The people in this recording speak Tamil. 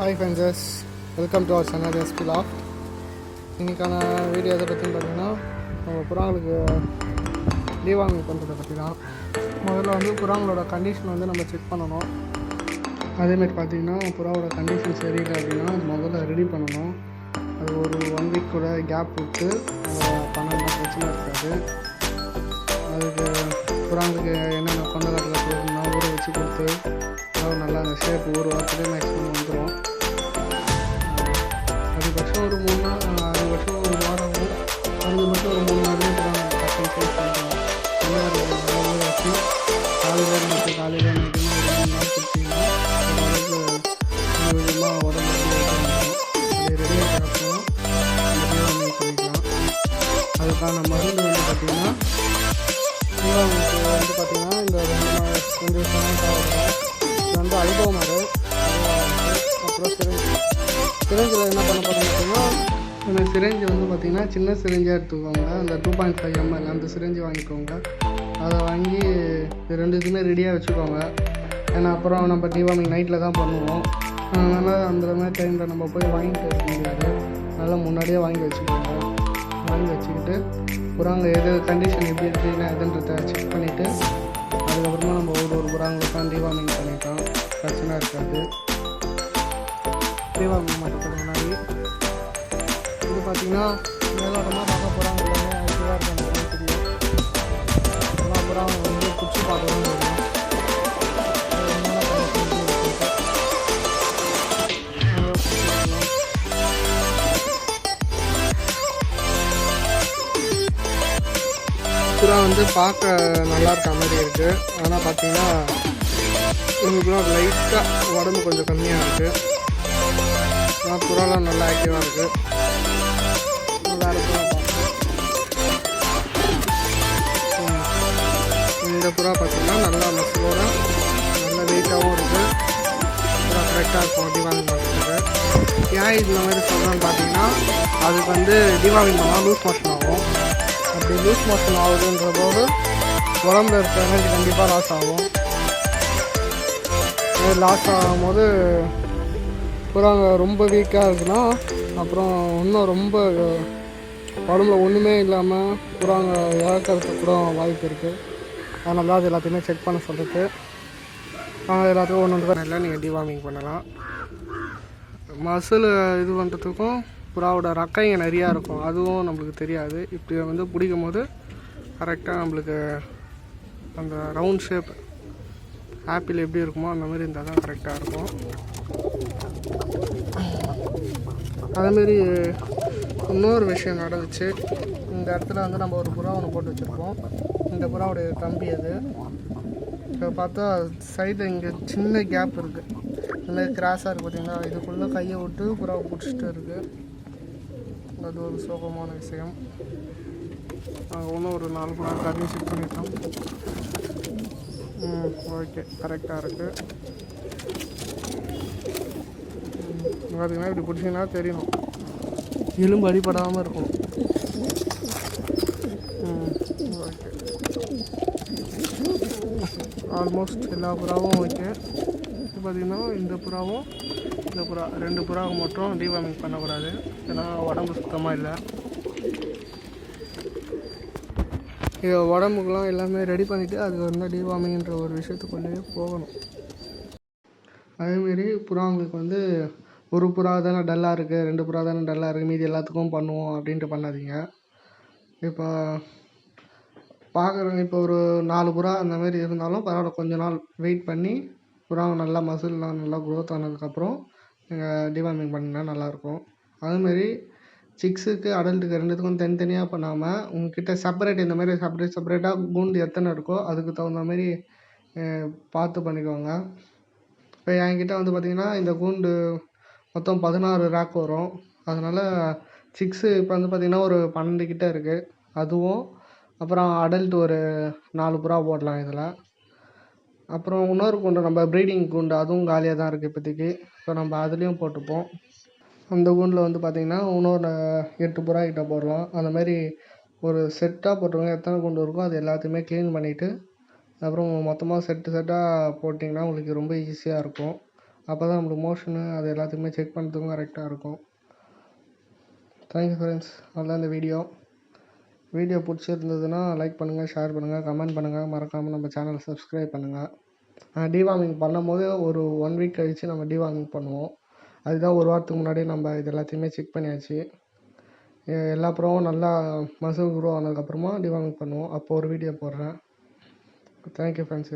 Hi friends welcome to our channel SP Loft இன்றைக்கான வீடியோ எதை பற்றின்னு பார்த்தீங்கன்னா நம்ம புறாங்களுக்கு டீவார்மிங் பண்ணுறதை பற்றி தான். முதல்ல வந்து புறாங்களோட கண்டிஷன் வந்து நம்ம செக் பண்ணணும். அதேமாதிரி பார்த்தீங்கன்னா புறாவோட கண்டிஷன் சரியில்லை அப்படின்னா முதல்ல ரெடி பண்ணணும். அது ஒரு ஒன் வீக் கூட கேப் விட்டு அதை பிரச்சனை இருக்காது. அதுக்கு புறாங்களுக்கு என்னென்ன கொண்டதாட்டில் ஊரை ஊற வச்சு கொடுத்து நல்லா அந்த ஷேப் ஒரு வாரத்துலேயே மேக்ஸிமம் வந்து மூணு நாள்லேயே புறாங்க டக்குனு சேவ் பண்ணிக்கலாம் அந்த மாதிரி காலையில் நைட்டு காலையில் ஒரு மூணு நாள் கொடுத்தீங்கன்னா ஓரளவுக்கு உடம்பு அதுக்கான மருந்து வந்து பார்த்திங்கன்னா வந்து பார்த்திங்கன்னா இந்த ரெண்டு நாள் ரெண்டு வருஷம் அப்புறம் சிரஞ்சு. சிரஞ்சில் என்ன பண்ண அந்த சிரஞ்சு வந்து பார்த்திங்கன்னா சின்ன சிரஞ்சாக எடுத்துக்கோங்க. அந்த டூ பாயிண்ட் ஃபைவ் எம்எல் அந்த சிரஞ்சு வாங்கிக்கோங்க. அதை வாங்கி இது ரெண்டுத்துக்குமே ரெடியாக வச்சுக்கோங்க. ஏன்னா அப்புறம் நம்ம டிவார்மிங் நைட்டில் தான் பண்ணுவோம். அதனால் அந்த மாதிரி டைமில் நம்ம போய் வாங்கிட்டு இருக்க முடியாது. நல்லா முன்னாடியே வாங்கி வச்சுக்கோங்க. வாங்கி வச்சுக்கிட்டு புறாங்க எது கண்டிஷன் எப்படி இருக்குன்னா எதுன்றத செக் பண்ணிவிட்டு அதுக்கப்புறமா நம்ம ஒரு ஒரு புறாங்களுக்கும் டிவார்மிங் பண்ணிக்கலாம். பிரச்சனை இருக்காது. டிவார்மிங் மட்டும் பார்த்தீங்கன்னா மேலோட்டமாக பார்க்க போகிறாங்க எல்லாமே. ஆக்டிவாக இருக்காங்க தெரியும். எல்லா புறாங்க வந்து பிடிச்சி பார்க்கவும் தெரியும் அது என்னென்ன condition இருக்குன்ட்டு. பிடிச்சி பார்க்கலாம். புறா வந்து பார்க்க நல்லா இருக்க மாதிரி இருக்குது ஆனால் பார்த்தீங்கன்னா உங்களுக்கு லைட்டாக உடம்பு கொஞ்சம் கம்மியாக இருக்குது ஆனால் புறாலாம் நல்லா ஆக்டிவாக இருக்குது நல்லா இருக்கும் இந்த புறா பார்த்தீங்கன்னா நல்லா மசிலோட நல்ல வெயிட்டாகவும் இருக்குது புறா கரெக்டாக இருக்கும். தீபாவளி பண்ணுறதுக்கு ஏன் இந்த மாதிரி சொல்கிறேன்னு பார்த்தீங்கன்னா அதுக்கு வந்து தீபாவளி பண்ணால் லூஸ் மோஷன் ஆகும். அப்படி லூஸ் மோஷன் ஆகுதுன்ற போது உடம்புல இருக்க எனர்ஜி கண்டிப்பாக லாஸ் ஆகும். லாஸ் ஆகும்போது புறாங்க ரொம்ப வீக்காக இருக்குன்னா அப்புறம் இன்னும் ரொம்ப உடம்புல ஒன்றுமே இல்லாமல் புறாங்க இறக்கறதுக்கு கூட வாய்ப்பு இருக்குது அதனால தான் அது எல்லாத்தையுமே செக் பண்ண சொல்லிட்டு நாங்கள் எல்லாத்துக்கும் ஒன்று ஒன்று இல்லை நீங்கள் டிவார்மிங் பண்ணலாம். மசில் இது பண்ணுறதுக்கும் புறாவோட ரக்கைங்க நிறையா இருக்கும். அதுவும் நம்மளுக்கு தெரியாது. இப்படி வந்து பிடிக்கும் போது கரெக்டாக நம்மளுக்கு அந்த ரவுண்ட் ஷேப் ஆப்பிள் எப்படி இருக்குமோ அந்த மாதிரி இருந்தால் தான் கரெக்டாக இருக்கும். அதேமாரி இன்னொரு விஷயம் நடந்துச்சு. இந்த இடத்துல வந்து நம்ம ஒரு புறா ஒன்று போட்டு வச்சுருப்போம் இந்த புறாவுடைய தம்பி அது. இப்போ பார்த்தா சைடில் இங்கே சின்ன கேப் இருக்குது இந்த மாதிரி கிராஸாக இருக்குது பார்த்தீங்கன்னா இதுக்குள்ளே கையை விட்டு புறாவை பிடிச்சிட்டு இருக்குது அது ஒரு சோகமான விஷயம். நாங்கள் இன்னும் ஒரு நாலு புறா கதையும் செக் பண்ணிட்டோம். ம் ஓகே கரெக்டாக இருக்குது பார்த்தீங்கன்னா இப்படி பிடிச்சிங்கன்னா தெரியணும். எலும்பு அடிபடாமல் இருக்கும். ஓகே ஆல்மோஸ்ட் எல்லா புறாவும் ஓகே. இப்போ பார்த்தீங்கன்னா இந்த புறாவும் இந்த புறா ரெண்டு புறாவை மட்டும் டிவார்மிங் பண்ணக்கூடாது. ஏன்னா உடம்பு சுத்தமாக இல்லை. இது உடம்புக்கெலாம் எல்லாமே ரெடி பண்ணிவிட்டு அது வந்து டிவார்மிங்ன்ற ஒரு விஷயத்துக்குள்ளேயே போகணும். அதேமாரி புறாங்களுக்கு வந்து ஒரு புறா தானே டல்லாக இருக்குது ரெண்டு புறா தானே டல்லாக இருக்குது மீதி எல்லாத்துக்கும் பண்ணுவோம் அப்படின்ட்டு பண்ணாதீங்க. இப்போ பார்க்குறவங்க இப்போ ஒரு நாலு புறா அந்த மாதிரி இருந்தாலும் பரவாயில்ல கொஞ்ச நாள் வெயிட் பண்ணி புறாவை நல்லா மசில்லாம் நல்லா க்ரோத் ஆனதுக்கப்புறம் நீங்கள் டிவார்மிங் பண்ணிங்கன்னா நல்லாயிருக்கும். அதுமாரி சிக்ஸுக்கு அடல்ட்டுக்கு ரெண்டுத்துக்கும் தனித்தனியாக பண்ணாமல் உங்ககிட்ட செப்பரேட் இந்த மாதிரி செப்பரேட் செப்பரேட்டாக கூண்டு எத்தனை இருக்கோ அதுக்கு தகுந்த மாதிரி பார்த்து பண்ணிக்கோங்க. இப்போ என்கிட்ட வந்து பார்த்திங்கன்னா இந்த கூண்டு மொத்தம் பதினாறு ரேக் வரும். அதனால் சிக்ஸு இப்போ வந்து பார்த்திங்கன்னா ஒரு பன்னெண்டு கிட்ட இருக்குது அதுவும் அப்புறம் அடல்ட் ஒரு நாலு புறா போடலாம் இதில். அப்புறம் இன்னொரு கூண்டு நம்ம ப்ரீடிங் கூண்டு அதுவும் காலியாக தான் இருக்குது இப்போதைக்கு. ஸோ நம்ம அதுலேயும் போட்டுப்போம். அந்த கூண்டில் வந்து பார்த்திங்கன்னா இன்னொரு எட்டு புறா கிட்ட போடலாம். அந்த மாதிரி ஒரு செட்டாக போட்டுருங்க எத்தனை கூண்டு இருக்கோ அது எல்லாத்தையுமே க்ளீன் பண்ணிவிட்டு அப்புறம் மொத்தமாக செட்டு செட்டாக போட்டிங்கன்னா உங்களுக்கு ரொம்ப ஈஸியாக இருக்கும். அப்போ தான் நம்மளுக்கு மோஷனு அது எல்லாத்துக்குமே செக் பண்ணுறதுக்கும் கரெக்டாக இருக்கும். தேங்க்யூ ஃப்ரெண்ட்ஸ் அவ்வளோதான் இந்த வீடியோ வீடியோ பிடிச்சிருந்ததுன்னா லைக் பண்ணுங்கள் ஷேர் பண்ணுங்கள் கமெண்ட் பண்ணுங்கள் மறக்காமல் நம்ம சேனலை சப்ஸ்கிரைப் பண்ணுங்கள் டிவார்மிங் பண்ணும்போது ஒரு ஒன் வீக் கழித்து நம்ம டிவார்மிங் பண்ணுவோம். அதுதான் ஒரு வாரத்துக்கு முன்னாடியே நம்ம இது எல்லாத்தையுமே செக் பண்ணியாச்சு. எல்லா ப்ரோவும் நல்லா மசில் குரோ ஆனதுக்கப்புறமா டிவார்மிங் பண்ணுவோம். அப்போ ஒரு வீடியோ போடுறேன். Thank you friends